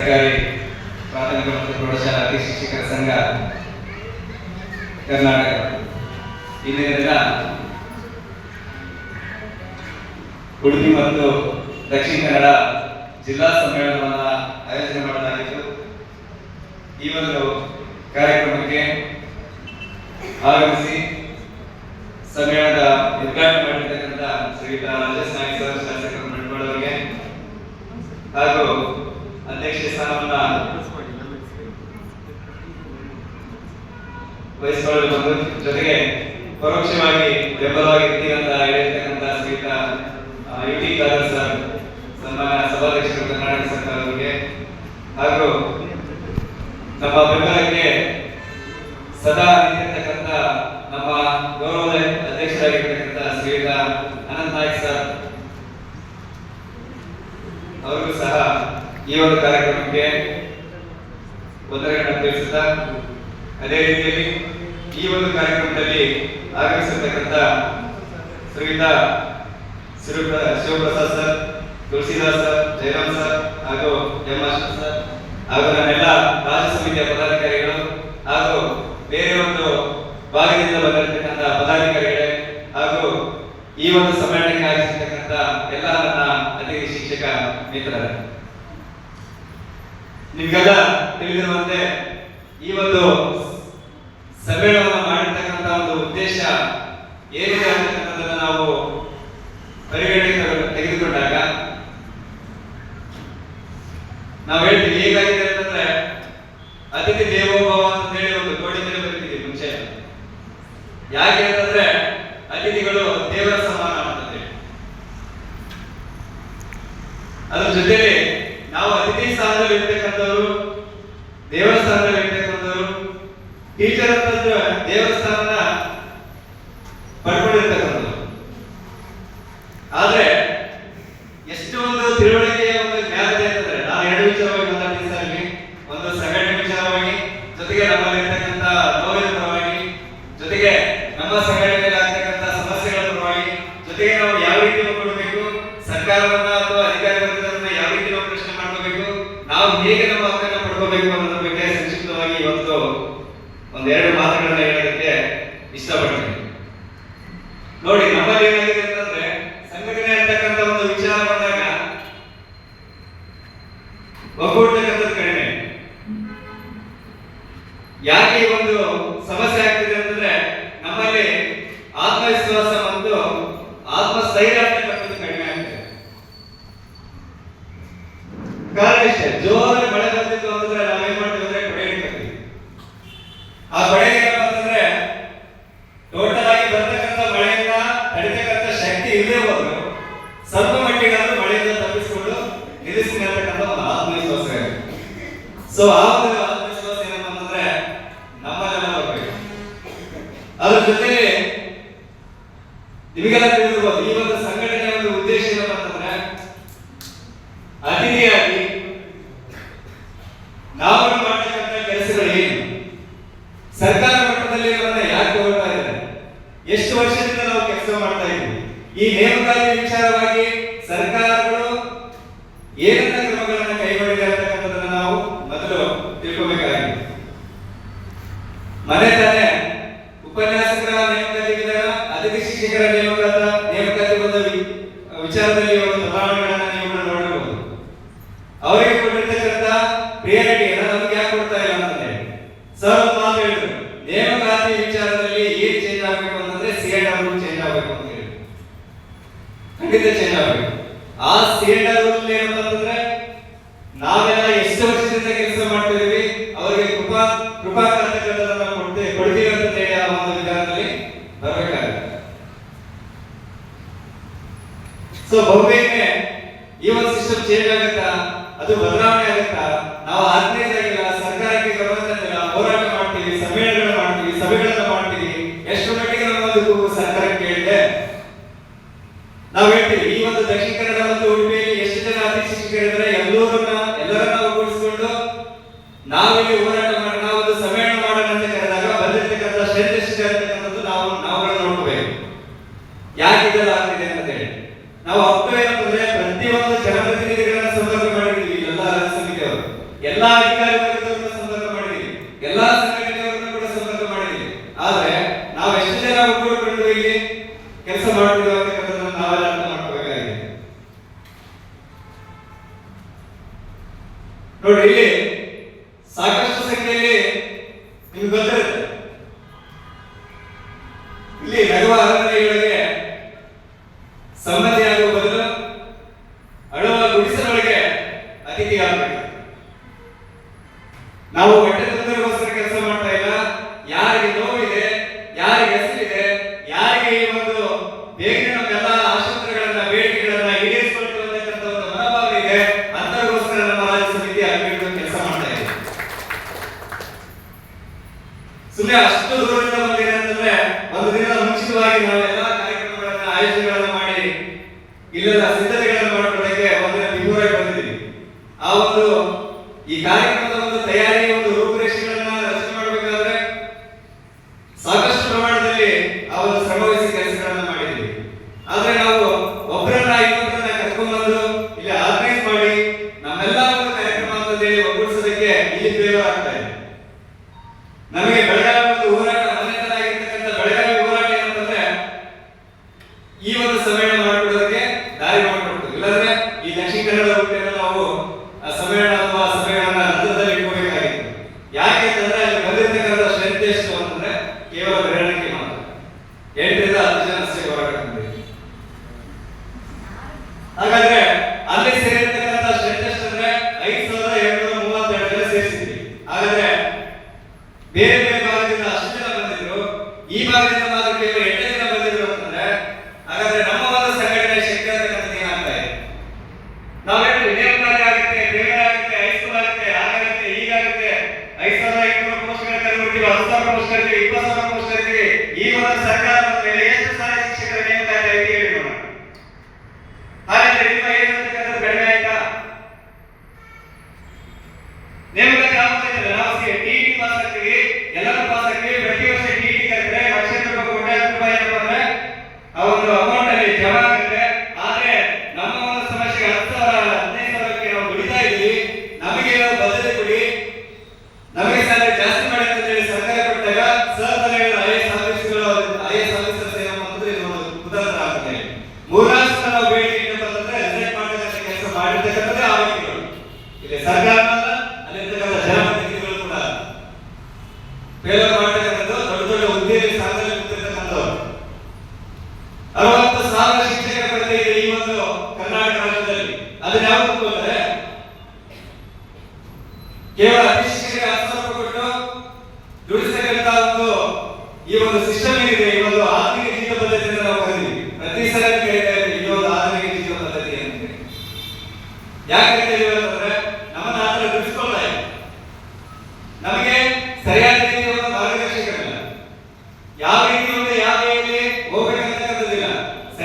ಸರ್ಕಾರಿ ಪ್ರಾಥಮಿಕ ಮತ್ತು ಪ್ರೌಢಶಾಲಾ ಅತಿ ಶಿಕ್ಷಕರ ಸಂಘ ಕರ್ನಾಟಕ. ಇಂದಿನ ದಿನ ಉಡುಪಿ ಮತ್ತು ದಕ್ಷಿಣ ಕನ್ನಡ ಜಿಲ್ಲಾ ಸಮ್ಮೇಳನವನ್ನು ಆಯೋಜನೆ ಮಾಡಲಾಗಿತ್ತು. ಈ ಒಂದು ಕಾರ್ಯಕ್ರಮಕ್ಕೆ ಆಗಮಿಸಿ ಸಮ್ಮೇಳನದ ಉದ್ಘಾಟನೆ ಮಾಡಿರ್ತಕ್ಕಂಥ ಶ್ರೀಯುತ ರಾಜೇಶ್ ಸರ್, ಶಾಸಕರು ಮಂಡಳವರಿಗೆ ಹಾಗೂ ಅಧ್ಯಕ್ಷ ಸ್ಥಾನವನ್ನ ವಹಿಸಿಕೊಳ್ಳಲು ಬಂದು ಜೊತೆಗೆ ಪರೋಕ್ಷವಾಗಿ ಬೆಂಬಲವಾಗಿ ಅಂತ ಹೇಳಿರ್ತಕ್ಕಂಥ ಶ್ರೀಯುತ ಯು ಟಿ ಖಾದರ್ ಸರ್ ಸನ್ಮಾನ ಸಭಾಧ್ಯಕ್ಷರು ಕರ್ನಾಟಕ ಸರ್ಕಾರದವರಿಗೆ ಹಾಗೂ ನಮ್ಮ ಬೆಂಬಲಕ್ಕೆ ಸದಾ ನಿಂತಿರ್ತಕ್ಕಂಥ ನಮ್ಮ ಗೌರವದ ಅಧ್ಯಕ್ಷರಾಗಿರ್ತಕ್ಕಂಥ ಶ್ರೀಯುತ ಅನಂತ್ ನಾಯ್ಕ್ ಸರ್ ಅವರಿಗೂ ಸಹ ಈ ಒಂದು ಕಾರ್ಯಕ್ರಮಕ್ಕೆ ವಂದನೆಗಳನ್ನು ತಿಳಿಸುತ್ತಾ, ಅದೇ ರೀತಿಯಲ್ಲಿ ಈ ಒಂದು ಕಾರ್ಯಕ್ರಮದಲ್ಲಿ ಆಗಮಿಸಿರ್ತಕ್ಕಂಥ ಶ್ರೀಯುತ ಶಿವಪ್ರ, Shivaprasad sir, Tulsidas sir, Jayaram sir ಹಾಗೂ ಎಂ ಸರ್ ಹಾಗೂ ನನ್ನೆಲ್ಲ ರಾಜ್ಯ ಸಮಿತಿಯ ಪದಾಧಿಕಾರಿಗಳು ಹಾಗೂ ಬೇರೆ ಒಂದು ಭಾಗದಿಂದ ಬಂದಿರತಕ್ಕಂಥ ಪದಾಧಿಕಾರಿಗಳೇ ಹಾಗೂ ಈ ಒಂದು ಸಮ್ಮೇಳನಕ್ಕೆ ಆಗಮಿಸಿರ್ತಕ್ಕಂಥ ಎಲ್ಲ ನನ್ನ ಅತಿಥಿ ಶಿಕ್ಷಕ ಮಿತ್ರರೇ. ನಿಮ್ಗೆಲ್ಲ ತಿಳಿದಿರುವಂತೆ ಈ ಒಂದು ಸಮ್ಮೇಳನವನ್ನು ಮಾಡಿರ್ತಕ್ಕಂಥ ಒಂದು ಉದ್ದೇಶ ಏನಿದೆ ಅಂತಕ್ಕಂಥದ್ದನ್ನು ನಾವು ಪರಿಗಣನೆ ತೆಗೆದುಕೊಂಡಾಗ ನಾವು ಹೇಳ್ತೀವಿ, ಹೇಗಾಗಿದೆ ಅಂತಂದ್ರೆ ಅತಿಥಿ ದೇವೋಭವ ಅಂತ ಹೇಳಿ ಒಂದು ಕೋಡಿಕೆ ಬರೀತೀವಿ ಮುಂಚೆ. ಯಾಕೆ ಅಂತಂದ್ರೆ ಅತಿಥಿಗಳು ದೇವರ ಸಮಾನ ಅದ್ರ ಜೊತೆಲಿ ನಾವು ಅತಿಥಿ ಸ್ಥಾನದಲ್ಲಿ ಇರ್ತಕ್ಕಂಥವ್ರು ದೇವರ ಸ್ಥಾನದಲ್ಲಿ ಇರ್ತಕ್ಕಂಥವ್ರು ಟೀಚರ್ ಅಂತಂದ್ರೆ ದೇವರ ಸ್ಥಾನನ ಪಡ್ಕೊಂಡಿರ್ತಕ್ಕಂಥದ್ದು ಆದ್ರೆ ಎಷ್ಟು ಒಂದು ತಿಳುವಳಿಕೆಯ ಒಂದು ಜ್ಞಾನತೆ ಅಂತಂದ್ರೆ ನಾನು ಎರಡು ವಿಚಾರವಾಗಿ ಮಾತಾಡ್ತೀನಿ ಸರ್ ಇಲ್ಲಿ ಒಂದು ಸಂಘಟನೆ ವಿಚಾರವಾಗಿ ಜೊತೆಗೆ ನಮ್ಮಲ್ಲಿ ಇರ್ತಕ್ಕಂಥ ನೋವಿನ ಪರವಾಗಿ ಜೊತೆಗೆ ನಮ್ಮ ಸಂಘಟನೆಯಲ್ಲಿ ಆಗ್ತಕ್ಕಂಥ ಸಮಸ್ಯೆಗಳ ಪರವಾಗಿ ಜೊತೆಗೆ ನಾವು ಯಾವ ರೀತಿ ನೋಡ್ಕೊಳ್ಬೇಕು ಸರ್ಕಾರವನ್ನ ಅಥವಾ ಅಧಿಕಾರಿ ವರ್ಗದವರನ್ನ ಯಾವ ರೀತಿ ನಾವು ಪ್ರಶ್ನೆ ಮಾಡ್ಕೋಬೇಕು ನಾವು ಹೇಗೆ ನಮ್ಮ ಹಕ್ಕನ್ನ ಪಡ್ಕೋಬೇಕು ಅನ್ನೋದ್ರ ಬಗ್ಗೆ ಸಂಕ್ಷಿಪ್ತವಾಗಿ ಇವತ್ತು ಒಂದೆರಡು ಮಾತುಗಳನ್ನ ಹೇಳೋದಕ್ಕೆ ಇಷ್ಟಪಡ್ತೀನಿ ನೋಡಿ ನಮ್ಮಲ್ಲಿ ಏನಾಗಿದೆ ಅಂತಂದ್ರೆ ಸಂಘಟನೆ ಅಂತಕ್ಕಂಥ ಒಂದು ವಿಚಾರ ಬಂದಾಗ ಒಗ್ಗೂಡ್ತಕ್ಕಂಥದ್ದು ಕಡಿಮೆ ಯಾಕೆ ಒಂದು ಸಮಸ್ಯೆ ಆಗ್ತಿದೆ ಅಂತಂದ್ರೆ ನಮ್ಮಲ್ಲಿ ಆತ್ಮವಿಶ್ವಾಸ ಮತ್ತು ಆತ್ಮಸ್ಥೈರ್ಯ ಅಂತಕ್ಕಂಥದ್ದು ಕಡಿಮೆ ಆಗ್ತದೆ. ಕಾರಣ ಇಷ್ಟೇ ಜೋರ ಮಳೆ ಬಂದಿತ್ತು ಅಂತಂದ್ರೆ ನಾವೇನ್ ಮಾಡ್ತೀವಿ ಅಂದ್ರೆ ಕೊಡೆ ಆ ಕೊಡೆ ಏನಪ್ಪ ಅಂತಂದ್ರೆ ಟೋಟಲ್ ಆಗಿ ಬರ್ತಕ್ಕಂಥ ಮಳೆಯಿಂದ ತಡಿತಕ್ಕಂಥ ಶಕ್ತಿ ಇಲ್ಲದೆ ಹೋದ್ರು ಸ್ವಲ್ಪ ಮಟ್ಟಿಗಾದ್ರೂ ಮಳೆಯಿಂದ ತಪ್ಪಿಸಿಕೊಂಡು ನಿಲ್ಲಿಸ್ತೀನಿ ಅಂತಕ್ಕಂಥ ಒಂದು ಆತ್ಮವಿಶ್ವಾಸ ಇದೆ. ಸೊ ಆ ಜೊತೆಲಿ ನಿಮಗೆಲ್ಲ ಈ ಒಂದು ಸಂಘಟನೆಯ ಒಂದು ಉದ್ದೇಶ ಏನಪ್ಪ ಅಂತಂದ್ರೆ, ಅತಿಥಿಯಾಗಿ ನಾವು ಮಾಡ್ತಕ್ಕಂಥ ಕೆಲಸಗಳು ಏನು? ಸರ್ಕಾರ ಮಟ್ಟದಲ್ಲಿ ನಮ್ಮನ್ನ ಯಾಕೆ ತಗೊಳ್ತಾ ಇದ್ದಾರೆ? ಎಷ್ಟು ವರ್ಷದಿಂದ ನಾವು ಕೆಲಸ ಮಾಡ್ತಾ ಇದ್ದೀವಿ? ಈ ನೇಮಕಾತಿ ವಿಚಾರವಾಗಿ ಸರ್ಕಾರಗಳು ಏನನ್ನ ಕ್ರಮಗಳನ್ನು ಕೈಗೊಂಡಿದೆ ಅಂತಕ್ಕಂಥದ್ದನ್ನ ನಾವು ಮೊದಲು ತಿಳ್ಕೊಬೇಕಾಗಿದೆ. ಮನೆ ತಾನೇ ಆ ಸೇಡರ್ ಏನಂತಂದ್ರೆ ನಾವೆಲ್ಲ ನಾವು ಹೇಳ್ತೀವಿ, ಈ ಒಂದು ದಕ್ಷಿಣ ಕನ್ನಡ ಮತ್ತು ಉಡುಪಿಯಲ್ಲಿ ಎಷ್ಟು ಜನ ಅತಿ ಶಿಕ್ಷಕರಿದ್ದಾರೆ ಎಲ್ಲರನ್ನ ಎಲ್ಲರನ್ನ ಒಗ್ಗೂಡಿಸಿಕೊಂಡು ನಾವಿಲ್ಲಿ ಹೋರಾಟ ಮಾಡೋಣ ಒಂದು ಸಮ್ಮೇಳನ ಮಾಡೋಣ ಅಂತ ಕರೆದಾಗ ಬಂದಿರತಕ್ಕಂಥ ಶ್ರೇಷ್ಠ ಇರತಕ್ಕಂಥದ್ದು ನಾವು, ನಾವುಗಳನ್ನ ನೋಡ್ಕೋಬೇಕು. ಯಾಕೆ ಇದೆಲ್ಲ ಆಗ್ತಿದೆ ಅಂತ ಹೇಳಿ. ನಾವು ಹಕ್ಕು ಏನಂತಂದ್ರೆ ಪ್ರತಿಯೊಂದು ಜನಪ್ರತಿನಿಧಿಗಳನ್ನ ಸಂಪರ್ಕ ಮಾಡಿದ್ದೀವಿ, ಎಲ್ಲ ಸಮಿತಿಯವರು. ಎಲ್ಲ ಅಧಿಕಾರಿ ವರ್ಗದವರನ್ನ ಸಂಪರ್ಕ ಮಾಡಿದ್ದೀವಿ. ಎಲ್ಲ ಸಂಘಟನೆಯವರನ್ನ ಕೂಡ ಸಂಪರ್ಕ ಮಾಡಿದ್ದೀವಿ. ಆದ್ರೆ ನಾವು ಎಷ್ಟು ಜನ ಒಗ್ಗೂಡಿಕೊಂಡು ಇಲ್ಲಿ ಕೆಲಸ ಮಾಡ್ತಿದ್ದೇವೆ ನಾವೆಲ್ಲ ಅರ್ಥ ನೋಡಿ ಇಲ್ಲಿ ಸರ್ಕಾರ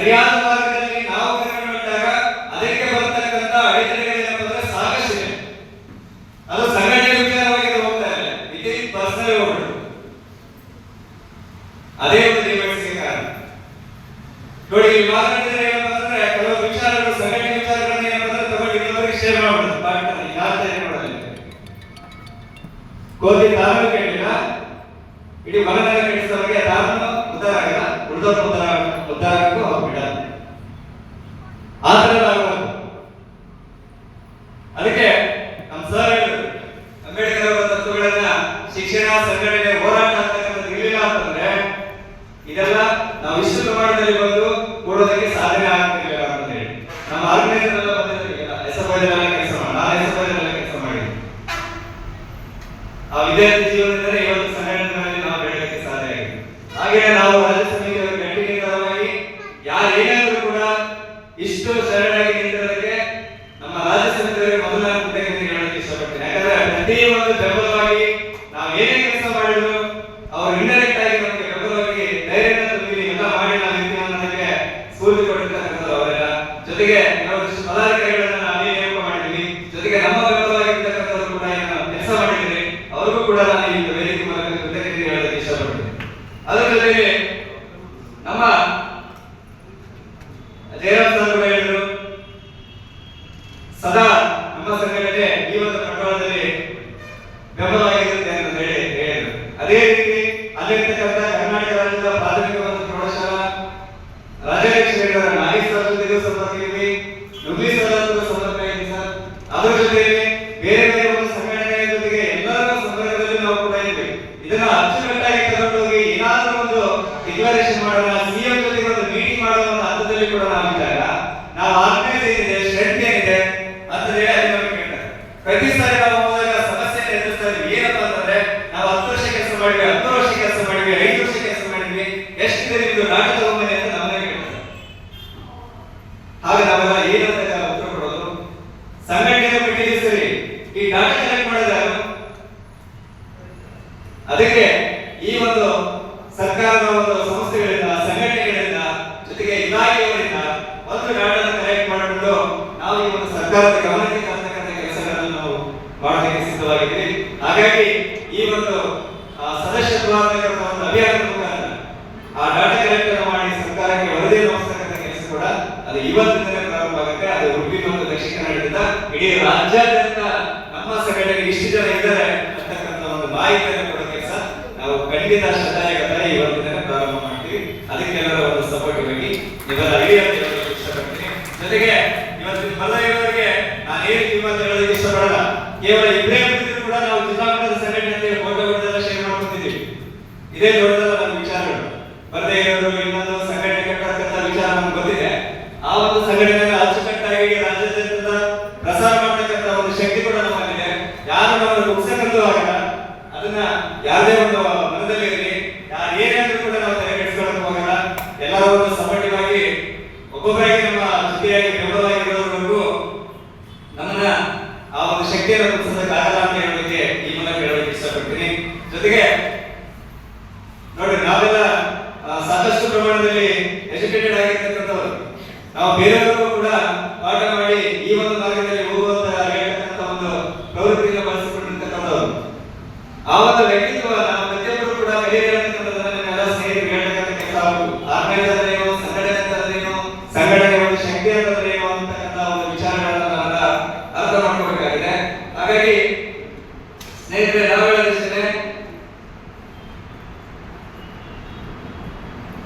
ಸರಿಯಾದ ಮಾರ್ಗದಲ್ಲಿ ನಾವು ಕರೆಗೊಂಡಾಗ ಅದಕ್ಕೆ ಬರತಕ್ಕಂತ ಅಡೆತಡೆಗಳೇನಪ್ಪ ಅಂದ್ರೆ ಸಾಕಷ್ಟಿದೆ. ಅದು ಸಂಘಟನೆ ವಿಚಾರವಾಗಿ ಹೋಗ್ತಾ ಇಲ್ಲ ಇಟ್ ಈಸ್ ಪರ್ಸನಲ್ ವರ್ಲ್ಡ್ ಅದೇ ಒಂದು ಡಿಬೇಟ್ಸ್ಗೆ ಕಾರಣ. ನೋಡಿ, ಈ ಮಾತಾಡಿದ್ರೆ ಏನಪ್ಪ ಅಂದ್ರೆ ಕೆಲವು ವಿಚಾರಗಳು, ಸಂಘಟನೆ ವಿಚಾರಗಳನ್ನ ಏನಪ್ಪ ಅಂದ್ರೆ ಶೇರ್ ಮಾಡಬಾರ್ದು ಪಾರ್ಟ್ನಲ್ಲಿ ಯಾರ ಏನು ಮಾಡೋದಿಲ್ಲ. ಕೋದಿ ತಾಲೂಕು ಕೇಳಿಲ್ಲ ಇಡೀ ಮನದಾರ ಕೆಡಿಸೋರಿಗೆ ತಾನು ಉಳಿದವ್ರು ಉದ್ದಾರಕ್ಕೂ ಬಿಡಲ್ಲ ಆದ್ರೆ ಕೆಲಸ ಮಾಡಿದರೆ ಅವರು ಕೂಡ ನಾನು ಈ ವೇದಿಕೆ ಮೂಲಕ ಕೃತಜ್ಞತೆ ಹೇಳಲು ಇಷ್ಟಪಡ್ತೇನೆ ಅದಲ್ಲದೆ ನಿಲ್ಲಿಸಿರಿ ಈ ಡಾಟಾ ಕಲೆಕ್ಟ್ ಮಾಡಿದ್ರೆ ಅದಕ್ಕೆ ಈ ಒಂದು ಸರ್ಕಾರದ ಒಂದು ಸಂಸ್ಥೆಗಳಿಂದ, ಸಂಘಟನೆಗಳಿಂದ, ಜೊತೆಗೆ ಇಲಾಖೆಗಳಿಂದ ಒಂದು ಡಾಟಾನ ಕಲೆಕ್ಟ್ ಮಾಡಿಬಿಟ್ಟು ನಾವು ಈ ಒಂದು ಸರ್ಕಾರದ ಗಮನಕ್ಕೆ ತರ್ತಕ್ಕಂಥ ಕೆಲಸಗಳನ್ನು ನಾವು ಮಾಡೋದಕ್ಕೆ ಸಿದ್ಧವಾಗಿದ್ದೀವಿ ಹಾಗಾಗಿ ಈ ಒಂದು ಸದಸ್ಯತ್ವ ಅಂತಕ್ಕಂಥ ಅಭಿಯಾನದ ಮುಖಾಂತರ ಆ ಡಾಟಾ ಕಲೆಕ್ಟ್ ಮಾಡಿ ಸರ್ಕಾರಕ್ಕೆ ವರದಿಯನ್ನು ಕೆಲಸ ಕೂಡ ಅದು ಇವತ್ತಿನ ಭಾಗಕ್ಕೆ ಅದು ಉಡುಪಿ ಮತ್ತು ದಕ್ಷಿಣ ಕನ್ನಡದಿಂದ ಇಡೀ ರಾಜ್ಯಾದ್ಯಂತ ನಮ್ಮ ಸಂಘಟನೆಗೆ ಇಷ್ಟು ಜನ ಇದ್ದಾರೆ ಅಂತಕ್ಕಂಥ ಒಂದು ಮಾಹಿತಿಯನ್ನು ಕೊಡೋ ಕೆಲಸ ನಾವು ಖಂಡಿತ ಶ್ರದ್ಧಾಯುಗತ ಈ ಒಂದು ದಿನ ಪ್ರಾರಂಭ ಮಾಡ್ತೀವಿ. ಅದಕ್ಕೆ ಅದಕ್ಕೆಲ್ಲರ ಒಂದು ಸಪೋರ್ಟ್ಗಾಗಿ ಇವರ ಐಡಿಯಾ ಇಷ್ಟಪಡ್ತೀನಿ ಜೊತೆಗೆ ಇವತ್ತಿನ ಬಲ ಇರೋರಿಗೆ ನಾನು ಏನು ಕಿಮ್ಮತ್ತು ಹೇಳೋದಕ್ಕೆ ಇಷ್ಟಪಡಲ್ಲ. ಕೇವಲ ಇಬ್ಬರೇ ಬಂದಿದ್ರು ಕೂಡ ನಾವು ಜಿಲ್ಲಾ ಮಟ್ಟದ ಸಂಘಟನೆ ಫೋಟೋಗಳನ್ನೆಲ್ಲ ಶೇರ್ ಮಾಡ್ಕೊತಿದ್ದೀವಿ ಇದೇ ದೊಡ್ಡದಲ್ಲ ನಮ್ಮ ವಿಚಾರಗಳು. ಬರದೇ ಇರೋದು ಇನ್ನೊಂದು ಸಂಘಟನೆ ಕಟ್ಟತಕ್ಕಂಥ ವಿಚಾರ ನಮ್ಗೆ ಗೊತ್ತಿದೆ ಆ ಒಂದು ಸಂಘಟನೆ ಪ್ರಮಾಣದಲ್ಲಿ ಎಜುಕೇಟೆಡ್ ಆಗಿರ್ತಕ್ಕಂಥವ್ರು. ನಾವು ಬೇರೆಯವರು ಕೂಡ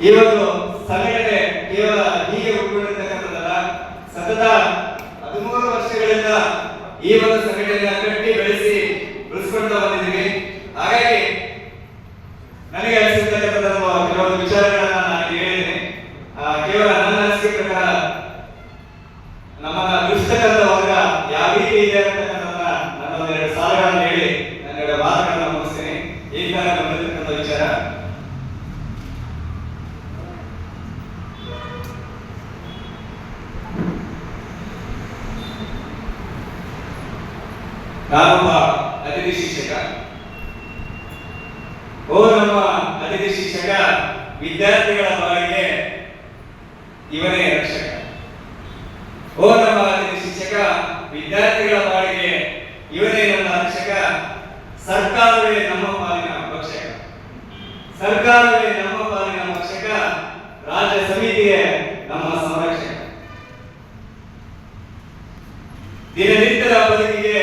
ಈ ಒಂದು ಸಂಘಟನೆ ಕೇವಲ ಹೀಗೆ ಒಗ್ಗೂಡಿರ್ತಕ್ಕಂಥದ್ದಲ್ಲ ಸತತ ಹದಿಮೂರು ವರ್ಷಗಳಿಂದ ಈ ಒಂದು ಸಂಘಟನೆಯ ಕಟ್ಟಿ ಬೆಳೆಸಿ ಇವರೇ ನಮ್ಮ ರಕ್ಷಕ. ಸರ್ಕಾರವೇ ನಮ್ಮ ಪಾಲಿನ ಭಕ್ಷಕ ಸರ್ಕಾರವೇ ನಮ್ಮ ಪಾಲಿನ ಭಕ್ಷಕ ರಾಜ್ಯ ಸಮಿತಿಯೇ ನಮ್ಮ ಸಂರಕ್ಷಕ. ದಿನನಿತ್ಯದ ಬದುಕಿಗೆ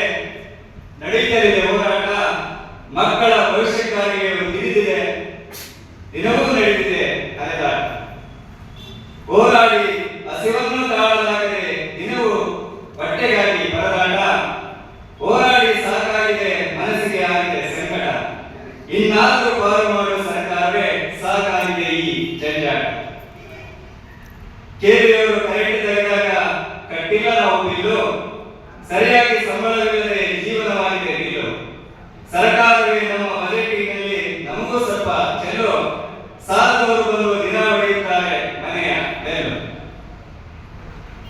ನಡೀತಲಿದೆ ಹೋರಾಟ. ಮಕ್ಕಳ ಭವಿಷ್ಯಕ್ಕಾಗಿ ತಿಳಿದಿದೆ ದಿನವೂ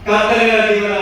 cátedra.